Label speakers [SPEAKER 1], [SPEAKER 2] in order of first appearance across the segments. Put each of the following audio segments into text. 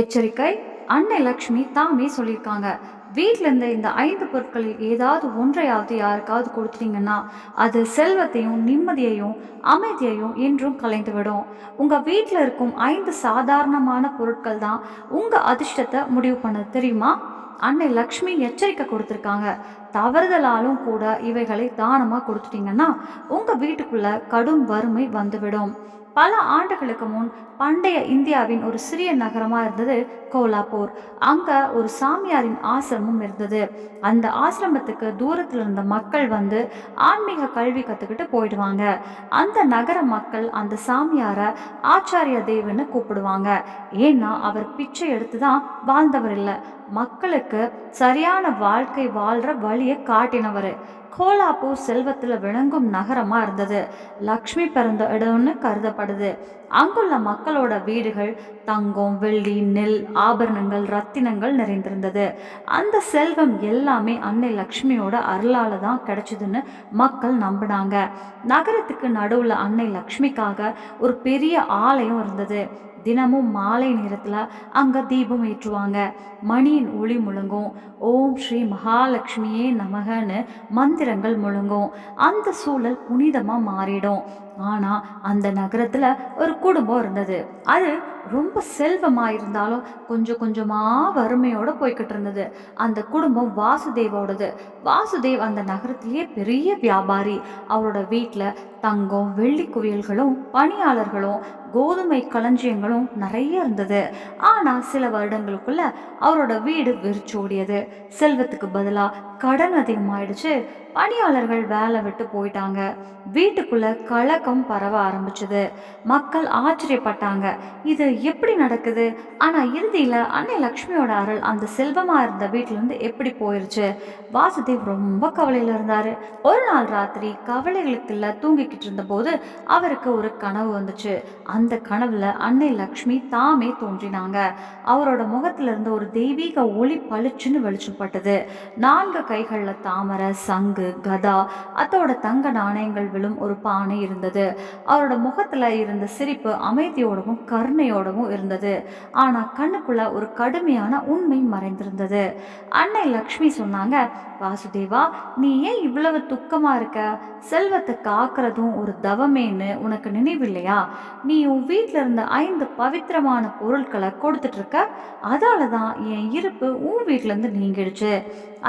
[SPEAKER 1] எச்சரிக்கை. அன்னை லக்ஷ்மி தாமே சொல்லியிருக்காங்க. வீட்டில் இருந்த இந்த ஐந்து பொருட்களில் ஏதாவது ஒன்றையாவது யாருக்காவது கொடுத்துட்டீங்கன்னா அது செல்வத்தையும் நிம்மதியையும் அமைதியையும் என்றும் கலைந்துவிடும். உங்கள் வீட்டில் இருக்கும் ஐந்து சாதாரணமான பொருட்கள் தான் உங்கள் அதிர்ஷ்டத்தை முடிவு பண்ணது. தெரியுமா? அன்னை லக்ஷ்மி எச்சரிக்கை கொடுத்துருக்காங்க. தவறுதலாலும் கூட இவைகளை தானமாக கொடுத்துட்டீங்கன்னா உங்கள் வீட்டுக்குள்ளே கடும் வறுமை வந்துவிடும். பல ஆண்டுகளுக்கு முன் பண்டைய இந்தியாவின் ஒரு சிறிய நகரமாக இருந்தது கோலாப்பூர். அங்கே ஒரு சாமியாரின் ஆசிரமம் இருந்தது. அந்த ஆசிரமத்துக்கு தூரத்தில் இருந்த மக்கள் வந்து ஆன்மீக கல்வி கற்றுக்கிட்டு போயிடுவாங்க. அந்த நகர மக்கள் அந்த சாமியாரை ஆச்சாரிய தேவன்னு கூப்பிடுவாங்க. ஏன்னா அவர் பிச்சை எடுத்து தான் வாழ்ந்தவர் இல்லை. மக்களுக்கு சரியான வாழ்க்கை வாழ்கிற வழியை காட்டினவர். கோலாப்பூர் செல்வத்தில் விளங்கும் நகரமாக இருந்தது. லக்ஷ்மி பிறந்த இடம்னு கருதப்படுது. அங்குள்ள மக்களோட வீடுகள் தங்கம் வெள்ளி நெல் ஆபரணங்கள் ரத்தினங்கள் நிறைந்திருந்தது. அந்த செல்வம் எல்லாமே அன்னை லக்ஷ்மியோட அருளால தான் கிடைச்சதுன்னு மக்கள் நம்பினாங்க. நகரத்துக்கு நடுவில் அன்னை லக்ஷ்மிக்காக ஒரு பெரிய ஆலயம் இருந்தது. தினமும் மாலை நேரத்தில் அங்கே தீபம் ஏற்றுவாங்க. மணியின் ஒளி முழங்கும். ஓம் ஸ்ரீ மகாலட்சுமியே நமகன்னு மந்திரங்கள் முழங்கும். அந்த சூழல் புனிதமாக மாறிடும். ஆனால் அந்த நகரத்தில் ஒரு குடும்பம் இருந்தது. அது ரொம்ப செல்வமாக இருந்தாலும் கொஞ்சம் கொஞ்சமாக வறுமையோடு போய்கிட்டு இருந்தது. அந்த குடும்பம் வாசுதேவோடது. வாசுதேவ் அந்த நகரத்திலேயே பெரிய வியாபாரி. அவரோட வீட்டில் தங்கம் வெள்ளி குவியல்களும் பணியாளர்களும் கோதுமை களஞ்சியங்களும் நிறைய இருந்தது. ஆனால் சில வருடங்களுக்குள்ள அவரோட வீடு வெறிச்சோடியது செல்வத்துக்கு பதிலாக கடன் அதிகமாயிடுச்சு. பணியாளர்கள் வேலை விட்டு போயிட்டாங்க. வீட்டுக்குள்ள கலக்கம் பரவ ஆரம்பிச்சது. மக்கள் ஆச்சரியப்பட்டாங்க. இது எப்படி நடக்குது? ஆனால் இறுதியில் அன்னை லக்ஷ்மியோட அருள் அந்த செல்வமாக இருந்த வீட்டிலேருந்து எப்படி போயிருச்சு? வாசுதேவ் ரொம்ப கவலையில் இருந்தார். ஒரு நாள் ராத்திரி கவலைகளுக்குள்ள தூங்கிக்கிட்டு இருந்தபோது அவருக்கு ஒரு கனவு வந்துச்சு. அந்த கனவில் அன்னை லக்ஷ்மி தாமே தோன்றினாங்க. அவரோட முகத்திலிருந்து ஒரு தெய்வீக ஒளி பளிச்சுன்னு வெளிச்சப்பட்டது நான்கு கைகளில் தாமரை சங்கு கதா அதோட தங்க நாணயங்கள் விழும் ஒரு பானை இருந்தது. அவரோட முகத்தில் இருந்த சிரிப்பு அமைதியோடவும் கருணையோட கருணையோடவும் இருந்தது. ஆனால் கண்ணுக்குள்ள ஒரு கடுமையான உண்மை மறைந்திருந்தது. அன்னை லக்ஷ்மி சொன்னாங்க வாசுதேவா நீ ஏன் இவ்வளவு துக்கமாக இருக்க? செல்வத்தை காக்கிறதும் ஒரு தவமேன்னு உனக்கு நினைவில்லையா? நீ உன் வீட்டில் இருந்த ஐந்து பவித்திரமான பொருட்களை கொடுத்துட்டு இருக்க அதால தான் என் இருப்பு உன் வீட்டிலேருந்து நீங்கிடுச்சு.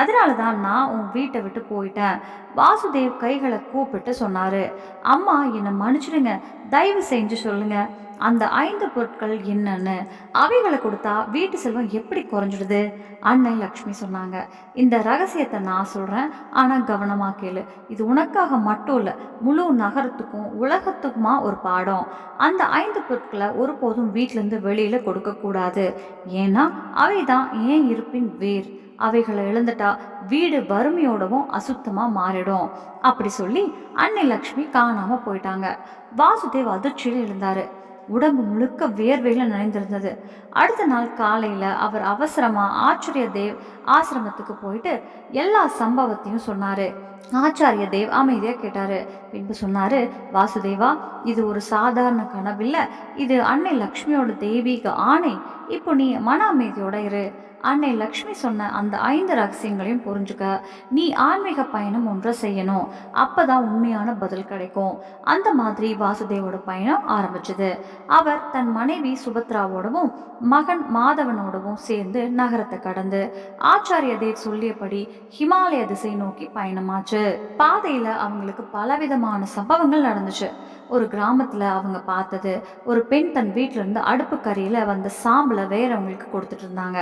[SPEAKER 1] அதனால தான் நான் உன் வீட்டை விட்டு போயிட்டேன். வாசுதேவ் கைகளை கூப்பிட்டு சொன்னாரு. அம்மா என்னை மன்னிச்சிடுங்க. தயவு செஞ்சு சொல்லுங்கள் அந்த ஐந்து பொருட்கள் என்னன்னு அவைகளை கொடுத்தா வீட்டு செல்வம் எப்படி குறைஞ்சிடுது? அன்னை லக்ஷ்மி சொன்னாங்க. இந்த ரகசியத்தை நான் சொல்கிறேன் ஆனால் கவனமாக கேளு. இது உனக்காக மட்டும் இல்லை முழு நகரத்துக்கும் உலகத்துக்குமா ஒரு பாடம். அந்த ஐந்து பொருட்களை ஒருபோதும் வீட்டிலேருந்து வெளியில் கொடுக்கக்கூடாது ஏன்னா அவை தான் ஏன் இருப்பின் வேர்? அவைகளை எழுந்துட்டா வீடு வறுமையோடவும் அசுத்தமாக மாறிடும். அப்படி சொல்லி அன்னை லக்ஷ்மி காணாமல் போயிட்டாங்க. வாசுதேவ் அதிர்ச்சியில் எழுந்தாரு. உடம்பு முழுக்க வேர்வையில் நனைந்திருந்தது. அடுத்த நாள் காலையில் அவர் அவசரமாக ஆச்சரிய தேவ் ஆசிரமத்துக்கு போயிட்டு எல்லா சம்பவத்தையும் சொன்னார். ஆச்சாரிய தேவ் அமைதியாக கேட்டார். பின்பு சொன்னார் வாசுதேவா இது ஒரு சாதாரண கனவில்லை. இது அன்னை லக்ஷ்மியோட தெய்வீக ஆணை. இப்போ நீ மன அமைதியோட இரு. அன்னை லக்ஷ்மி சொன்ன அந்த ஐந்து ரகசியங்களையும் புரிஞ்சுக்க. நீ ஆன்மீக பயணம் ஒன்றை செய்யணும். அப்பதான் உண்மையான பதில் கிடைக்கும். அந்த மாதிரி வாசுதேவோட பயணம் ஆரம்பிச்சது. அவர் தன் மனைவி சுபத்ராவோடவும் மகன் மாதவனோடவும் சேர்ந்து நகரத்தை கடந்து ஆச்சாரிய தேவ் சொல்லியபடி ஹிமாலய திசை நோக்கி பயணமாச்சு. பாதையில அவங்களுக்கு பலவிதமான சம்பவங்கள் நடந்துச்சு. ஒரு கிராமத்துல அவங்க பார்த்தது ஒரு பெண் தன் வீட்டுல இருந்து அடுப்பு கறியில வந்த சாம்பலை வேறவங்களுக்கு கொடுத்துட்டு இருந்தாங்க.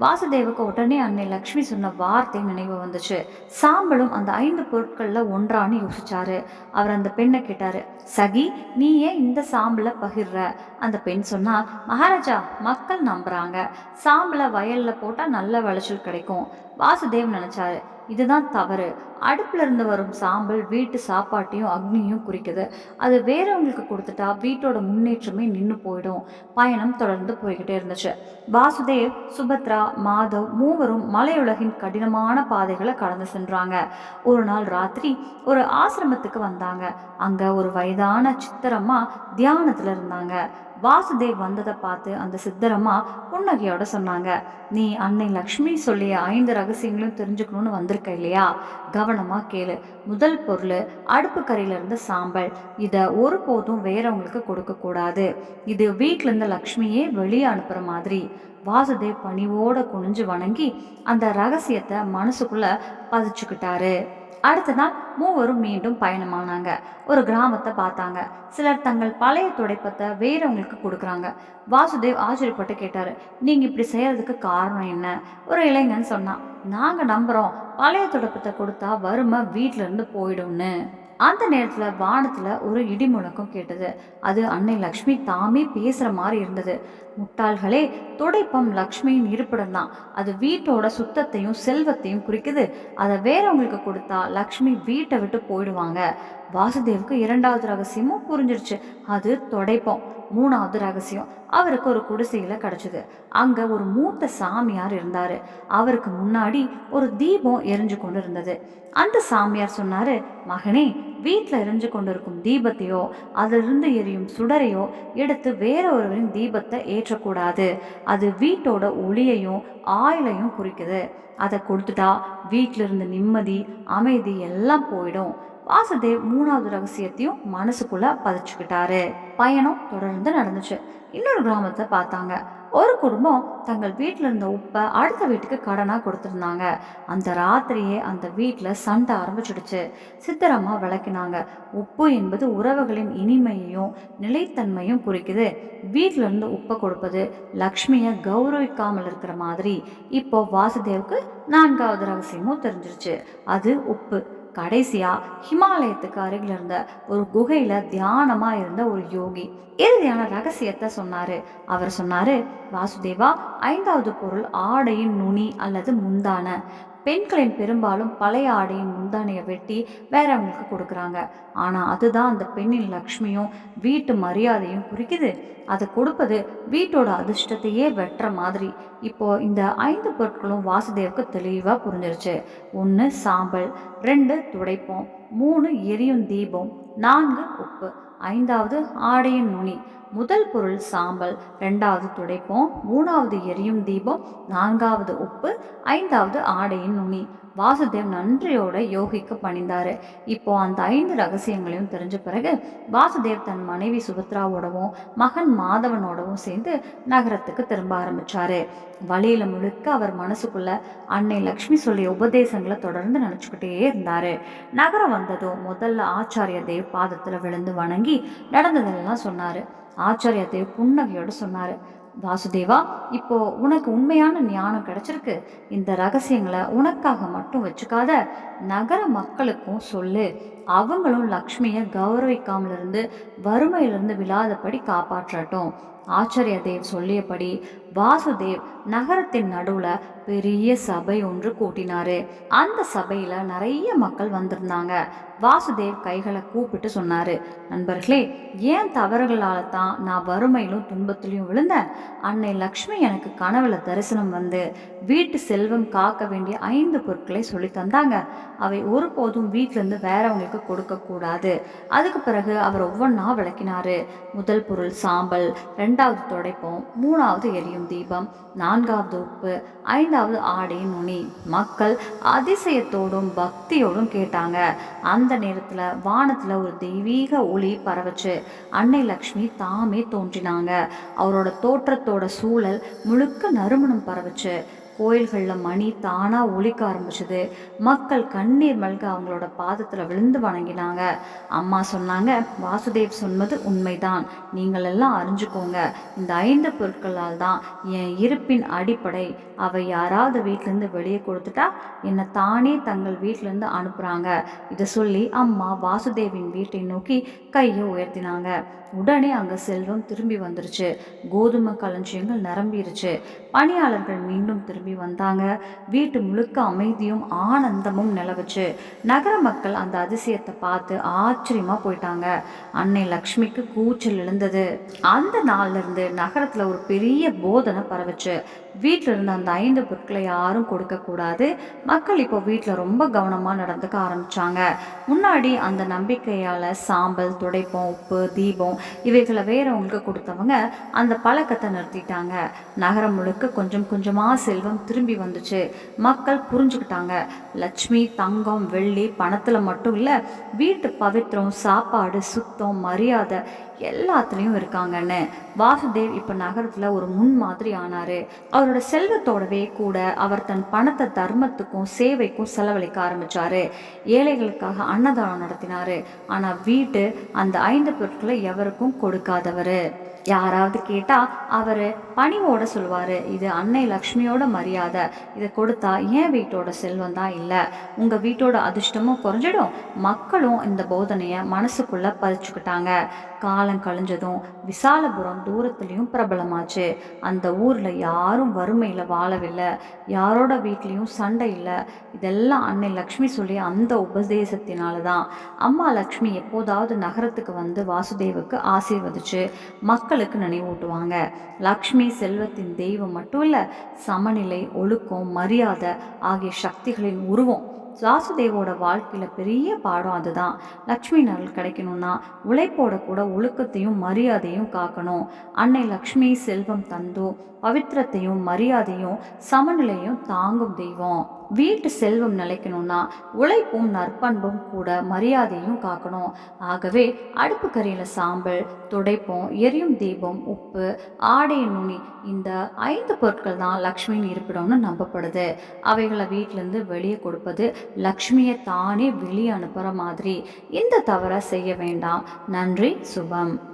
[SPEAKER 1] வாசுதேவுக்கு உடனே அன்னை லக்ஷ்மி சொன்ன வார்த்தை நினைவு வந்துச்சு. சாம்பலும் அந்த ஐந்து பொருட்கள்ல ஒன்றான்னு யோசிச்சாரு. அவர் அந்த பெண்ணை கேட்டாரு சகி நீ ஏன் இந்த சாம்பலை பகிர்ற அந்த பெண் சொன்னா மகாராஜா மக்கள் நம்புறாங்க. சாம்பலை வயல்ல போட்டா நல்ல விளைச்சல் கிடைக்கும். வாசுதேவ் நினைச்சாரு. இதுதான் தவறு. அடுப்பில் இருந்து வரும் சாம்பல் வீட்டு சாப்பாட்டையும் அக்னியும் குறிக்குது. அது வேறவங்களுக்கு கொடுத்துட்டா வீட்டோட முன்னேற்றமே நின்று போயிடும். பயணம் தொடர்ந்து போய்கிட்டே இருந்துச்சு. வாசுதேவ் சுபத்ரா மாதவ் மூவரும் மலையுலகின் கடினமான பாதைகளை கடந்து சென்றாங்க. ஒரு நாள் ராத்திரி ஒரு ஆசிரமத்துக்கு வந்தாங்க. அங்கே ஒரு வயதான சித்திரம்மா தியானத்தில் இருந்தாங்க. வாசுதேவ் வந்ததை பார்த்து அந்த சித்தரம்மா புன்னகையோட சொன்னாங்க நீ அன்னை லக்ஷ்மி சொல்லிய ஐந்து ரகசியங்களும் தெரிஞ்சுக்கணும்னு வந்திருக்க இல்லையா? கவனமா கேளு. முதல் பொருள் அடுப்பு கரையில இருந்த சாம்பல். இதை ஒருபோதும் வேறவங்களுக்கு கொடுக்க கூடாது. இது வீட்டிலேருந்து இருந்த லக்ஷ்மியே வெளியே அனுப்புற மாதிரி. வாசுதேவ் பணிவோட குனிஞ்சு வணங்கி அந்த ரகசியத்தை மனசுக்குள்ள பதிச்சுக்கிட்டாரு. அடுத்த நாள் மூவரும் மீண்டும் பயணமானாங்க. ஒரு கிராமத்தை பார்த்தாங்க. சிலர் தங்கள் பழைய துடைப்பத்தை வேறவங்களுக்கு கொடுக்குறாங்க. வாசுதேவ் ஆச்சரியப்பட்டு கேட்டாரு நீங்க இப்படி செய்யறதுக்கு காரணம் என்ன? ஒரு இளைஞன் சொன்னான் நாங்க நம்புறோம். பழைய துடைப்பத்தை கொடுத்தா வறுமை வீட்ல இருந்து போயிடும்னு. அந்த நேரத்தில் வானத்தில் ஒரு இடி முழக்கம் கேட்டது. அது அன்னை லக்ஷ்மி தாமே பேசுகிற மாதிரி இருந்தது. முட்டாள்களே துடைப்பம் லக்ஷ்மியின் இருப்பிடம் தான் அது வீட்டோட சுத்தத்தையும் செல்வத்தையும் குறிக்குது. அதை வேறவங்களுக்கு கொடுத்தா லக்ஷ்மி வீட்டை விட்டு போயிடுவாங்க. வாசுதேவுக்கு இரண்டாவது ரகசியமும் புரிஞ்சிருச்சு. அது துடைப்பம். மூணாவது ரகசியம். அவருக்கு ஒரு குடிசையில் கிடச்சிது. அங்கே ஒரு மூத்த சாமியார் இருந்தார். அவருக்கு முன்னாடி ஒரு தீபம் எரிஞ்சு கொண்டு இருந்தது அந்த சாமியார் சொன்னார் மகனே வீட்டில் எரிஞ்சு கொண்டிருக்கும் தீபத்தையோ அதிலிருந்து எரியும் சுடரையோ எடுத்து வேற ஒருவரின் தீபத்தை ஏற்றக்கூடாது. அது வீட்டோட ஒளியையும் ஆயிலையும் குறிக்குது. அதை கொடுத்துட்டா வீட்டிலிருந்து நிம்மதி அமைதி எல்லாம் போயிடும். வாசுதேவ் மூணாவது ரகசியத்தையும் மனசுக்குள்ள பதிச்சுக்கிட்டாரு. பயணம் தொடர்ந்து நடந்துச்சு. இன்னொரு கிராமத்தை பார்த்தாங்க. ஒரு குடும்பம் தங்கள் வீட்டில் இருந்த உப்பை அடுத்த வீட்டுக்கு கடனாக கொடுத்துருந்தாங்க. அந்த ராத்திரியே அந்த வீட்டில் சண்டை ஆரம்பிச்சிடுச்சு. சித்திரமாக விளக்கினாங்க. உப்பு என்பது உறவுகளின் இனிமையையும் நிலைத்தன்மையும் குறிக்குது. வீட்டிலேருந்து உப்பை கொடுப்பது லக்ஷ்மியை கௌரவிக்காமல் இருக்கிற மாதிரி. இப்போ வாசுதேவுக்கு நான்காவது ரகசியமும் தெரிஞ்சிருச்சு. அது உப்பு. கடைசியா ஹிமாலயத்துக்கு அருகில் இருந்த ஒரு குகையில தியானமா இருந்த ஒரு யோகி. இறுதியான ரகசியத்தை சொன்னாரு. அவர் சொன்னாரு வாசுதேவா ஐந்தாவது பொருள் ஆடையின் நுனி அல்லது முந்தான. பெண்களின் பெரும்பாலும் பழைய ஆடையின் முந்தானையை வெட்டி வேறவங்களுக்கு கொடுக்குறாங்க. ஆனால் அதுதான் அந்த பெண்ணின் லக்ஷ்மியும் வீட்டு மரியாதையும் குறிக்குது. அதை கொடுப்பது வீட்டோட அதிர்ஷ்டத்தையே வெட்டுற மாதிரி. இப்போ இந்த ஐந்து பொருட்களும் வாசுதேவுக்கு தெளிவாக புரிஞ்சிருச்சு. ஒன்று சாம்பல் ரெண்டு துடைப்பம் மூணு எரியும் தீபம் நான்கு உப்பு ஐந்தாவது ஆடையின் நுனி. முதல் பொருள் சாம்பல். ரெண்டாவது துடைப்போம். மூணாவது எரியும் தீபம். நான்காவது உப்பு. ஐந்தாவது ஆடையின் நுனி. வாசுதேவ் நன்றியோட யோகிக்கு பணிந்தாரு. இப்போ அந்த ஐந்து ரகசியங்களையும் தெரிஞ்ச பிறகு வாசுதேவ் தன் மனைவி சுபத்ராவோடவும் மகன் மாதவனோடவும் சேர்ந்து நகரத்துக்கு திரும்ப ஆரம்பிச்சாரு. வழியில முழுக்க அவர் மனசுக்குள்ள அன்னை லக்ஷ்மி சொல்லிய உபதேசங்களை தொடர்ந்து நினச்சிக்கிட்டே இருந்தாரு. நகரம் வந்ததும் முதல்ல ஆச்சாரிய தேவ் பாதத்துல விழுந்து வணங்கி நடந்ததெல்லாம் சொன்னாரு. ஆச்சாரிய தேவ் புன்னகையோடு சொன்னார். வாசுதேவா இப்போ உனக்கு உண்மையான ஞானம் கிடைச்சிருக்கு. இந்த ரகசியங்களை உனக்காக மட்டும் வச்சுக்காத நகர மக்களுக்கும் சொல்லு. அவங்களும் லக்ஷ்மியை கௌரவிக்காமல் இருந்து வறுமையிலிருந்து விழாதபடி காப்பாற்றட்டும். ஆச்சரிய தேவ் சொல்லியபடி வாசுதேவ் நகரத்தின் நடுவில் பெரிய சபை ஒன்று கூட்டினாரு. அந்த சபையில் நிறைய மக்கள் வந்திருந்தாங்க. வாசுதேவ் கைகளை கூப்பிட்டு சொன்னார் நண்பர்களே ஏன் தவறுகளால் தான் நான் வறுமையிலும் துன்பத்திலையும் விழுந்தேன்? அன்னை லக்ஷ்மி எனக்கு கனவுல தரிசனம் வந்து வீட்டு செல்வம் காக்க வேண்டிய ஐந்து பொருட்களை சொல்லி தந்தாங்க. அவை ஒருபோதும் வீட்டிலேருந்து வேறவங்களுக்கு கொடுக்க கொடுக்கக்கூடாது. அதுக்கு பிறகு அவர் ஒவ்வொன்றா விளக்கினாரு. முதல் பொருள் சாம்பல் ரெண்டாவது துடைப்பம் மூணாவது எரியும் தீபம் நான்காவது உப்பு ஐந்தாவது ஆடை நுனி. மக்கள் அதிசயத்தோடும் பக்தியோடும் கேட்டாங்க. அந்த நேரத்தில் வானத்துல ஒரு தெய்வீக ஒளி பரவச்சு. அன்னை லக்ஷ்மி தாமே தோன்றினாங்க. அவரோட தோற்றத்தோட சூழல் முழுக்க நறுமணம் பரவச்சு. கோயில்களில் மணி தானாக ஒழிக்க ஆரம்பிச்சது. மக்கள் கண்ணீர் மல்க அவங்களோட பாதத்தில் விழுந்து வணங்கினாங்க. அம்மா சொன்னாங்க வாசுதேவ் சொன்னது உண்மைதான். நீங்கள் எல்லாம் அறிஞ்சுக்கோங்க. இந்த ஐந்து பொருட்களால் தான் என் இருப்பின் அடிப்படை. அவை யாராவது வீட்டிலேருந்து வெளியே கொடுத்துட்டா என்னை தானே தங்கள் வீட்டிலேருந்து அனுப்புகிறாங்க இதை சொல்லி அம்மா வாசுதேவின் வீட்டை நோக்கி கையை உயர்த்தினாங்க. உடனே அங்கே செல்வம் திரும்பி வந்துருச்சு. கோதுமை களஞ்சியங்கள் நிரம்பிருச்சு. பணியாளர்கள் மீண்டும் திரும்பி திரும்பி வந்தாங்க. வீட்டு முழுக்க அமைதியும் ஆனந்தமும் நிலவுச்சு. நகர மக்கள் அந்த அதிசயத்தை பார்த்து ஆச்சரியமாக போயிட்டாங்க. அன்னை லக்ஷ்மிக்கு கூச்சல் எழுந்தது. அந்த நாள்ல இருந்து ஒரு பெரிய போதனை பரவுச்சு. வீட்டில் இருந்த அந்த ஐந்து பொருட்களை யாரும் கொடுக்கக்கூடாது மக்கள் இப்போ வீட்டில் ரொம்ப கவனமாக நடந்துக்க ஆரம்பித்தாங்க முன்னாடி அந்த நம்பிக்கையால் சாம்பல் துடைப்பம் உப்பு தீபம் இவைகளை வேறவங்களுக்கு கொடுத்தவங்க அந்த பழக்கத்தை நிறுத்திட்டாங்க. நகரம் முழுக்க கொஞ்சம் கொஞ்சமாக செல்வம் திரும்பி வந்துச்சு. மக்கள் புரிஞ்சுக்கிட்டாங்க. லட்சுமி தங்கம் வெள்ளி பணத்தில் மட்டும் இல்லை வீட்டு பவித்திரம் சாப்பாடு சுத்தம் மரியாதை எல்லாத்துலேயும் இருக்காங்கன்னு. வாசுதேவ் இப்போ நகரத்தில் ஒரு முன் மாதிரி ஆனார். அவரோட செல்வத்தோடவே கூட அவர் தன் பணத்தை தர்மத்துக்கும் சேவைக்கும் செலவழிக்க ஆரம்பிச்சாரு. ஏழைகளுக்காக அன்னதானம் நடத்தினார். ஆனால் வீட்டு அந்த ஐந்து பொருட்களை எவருக்கும் கொடுக்காதவர். யாராவது கேட்டால் அவர் பணிவோட சொல்லுவார் இது அன்னை லக்ஷ்மியோட மரியாதை. இதை கொடுத்தா ஏன் வீட்டோட செல்வம் தான் இல்லை. உங்கள் வீட்டோட அதிர்ஷ்டமும் குறைஞ்சிடும். மக்களும் இந்த போதனையை மனசுக்குள்ளே பதிச்சுக்கிட்டாங்க. காலம் கழிஞ்சதும் விசாலபுரம் தூரத்துலேயும் பிரபலமாச்சு. அந்த ஊரில் யாரும் வறுமையில் வாழவில்லை. யாரோட வீட்லேயும் சண்டை இல்லை. இதெல்லாம் அன்னை லக்ஷ்மி சொல்லி அந்த உபதேசத்தினால தான் அம்மா லக்ஷ்மி எப்போதாவது நகரத்துக்கு வந்து வாசுதேவுக்கு ஆசீர்வதிச்சு மக்களுக்கு நினைவூட்டுவாங்க. லக்ஷ்மி செல்வத்தின் தெய்வம் மட்டும் இல்லை சமநிலை ஒழுக்கம் மரியாதை ஆகிய சக்திகளின் உருவம் வாசுதேவோட வாழ்க்கையில் பெரிய பாடம் அதுதான். லக்ஷ்மி நல் கிடைக்கணும்னா உழைப்போட கூட ஒழுக்கத்தையும் மரியாதையும் காக்கணும். அன்னை லக்ஷ்மி செல்வம் தந்தோ பவித்திரத்தையும் மரியாதையும் சமநிலையும் தாங்கும் தெய்வம். வீட்டு செல்வம் நிலைக்கணும்னா உழைப்பும் நற்பண்பும் கூட மரியாதையும் காக்கணும். ஆகவே அடுப்பு கறியில் சாம்பல் துடைப்பம் எரியும் தீபம் உப்பு ஆடை நுனி இந்த ஐந்து பொருட்கள் தான் லக்ஷ்மியின் இருப்பிடம்னு நம்பப்படுது. அவைகளை வீட்டிலேருந்து வெளியே கொடுப்பது லக்ஷ்மியை தானே வெளியே அனுப்புகிற மாதிரி. இந்த தவறை செய்ய வேண்டாம். நன்றி சுபம்.